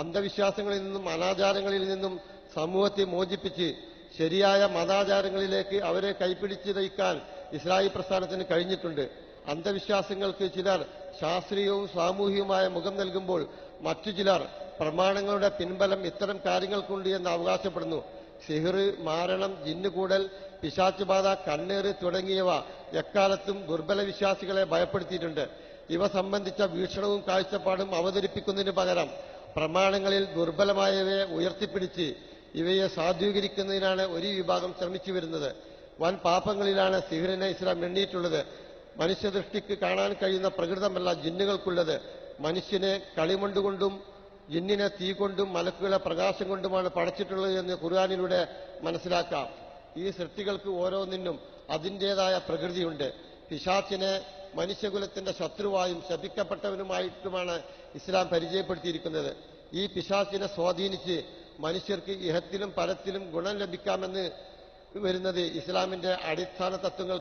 അന്ധവിശ്വാസങ്ങളിൽ നിന്നും അനാചാരങ്ങളിൽ നിന്നും സമൂഹത്തെ മോചിപ്പിച്ച് ശരിയായ മതാചാരങ്ങളിലേക്ക് അവരെ കൈപ്പിടിച്ച് നയിക്കാൻ ഇസ്രായേൽ പ്രസ്ഥാനത്തിന് കഴിഞ്ഞിട്ടുണ്ട്. അന്ധവിശ്വാസങ്ങൾക്ക് ചിലർ ശാസ്ത്രീയവും സാമൂഹികവുമായ മുഖം നൽകുമ്പോൾ മറ്റു ചിലർ പ്രമാണങ്ങളുടെ പിൻബലം ഇത്തരം കാര്യങ്ങൾക്കുണ്ട് എന്ന് അവകാശപ്പെടുന്നു. സിഹിർ മാരണം ജിന്നുകൂടൽ പിശാച്ചുബാധ കണ്ണേറ് തുടങ്ങിയവ എക്കാലത്തും ദുർബല വിശ്വാസികളെ ഭയപ്പെടുത്തിയിട്ടുണ്ട്. ഇവ സംബന്ധിച്ച വീക്ഷണവും കാഴ്ചപ്പാടും അവതരിപ്പിക്കുന്നതിന് പകരം പ്രമാണങ്ങളിൽ ദുർബലമായവയെ ഉയർത്തിപ്പിടിച്ച് ഇവയെ സാധൂകരിക്കുന്നതിനാണ് ഒരു വിഭാഗം ശ്രമിച്ചു വരുന്നത്. വൻ പാപങ്ങളിലാണ് സിഹിറിനെ ഇസ്ലാം എണ്ണിയിട്ടുള്ളത്. മനുഷ്യദൃഷ്ടിക്ക് കാണാൻ കഴിയുന്ന പ്രകൃതമല്ല ജിന്നുകൾക്കുള്ളത്. മനുഷ്യനെ കളിമണ്ടുകൊണ്ടും ജിന്നിനെ തീ കൊണ്ടും മലക്കുകളെ പ്രകാശം കൊണ്ടുമാണ് പടച്ചിട്ടുള്ളത് എന്ന് ഖുർആാനിലൂടെ മനസ്സിലാക്കാം. ഈ സൃഷ്ടികൾക്ക് ഓരോന്നിനും അതിന്റേതായ പ്രകൃതിയുണ്ട്. പിശാച്ചിനെ മനുഷ്യകുലത്തിന്റെ ശത്രുവായും ശപിക്കപ്പെട്ടവനുമായിട്ടുമാണ് ഇസ്ലാം പരിചയപ്പെടുത്തിയിരിക്കുന്നത്. ഈ പിശാസിനെ സ്വാധീനിച്ച് മനുഷ്യർക്ക് ഇഹത്തിലും പരത്തിലും ഗുണം ലഭിക്കാമെന്ന് വരുന്നത് ഇസ്ലാമിന്റെ അടിസ്ഥാന തത്വങ്ങൾ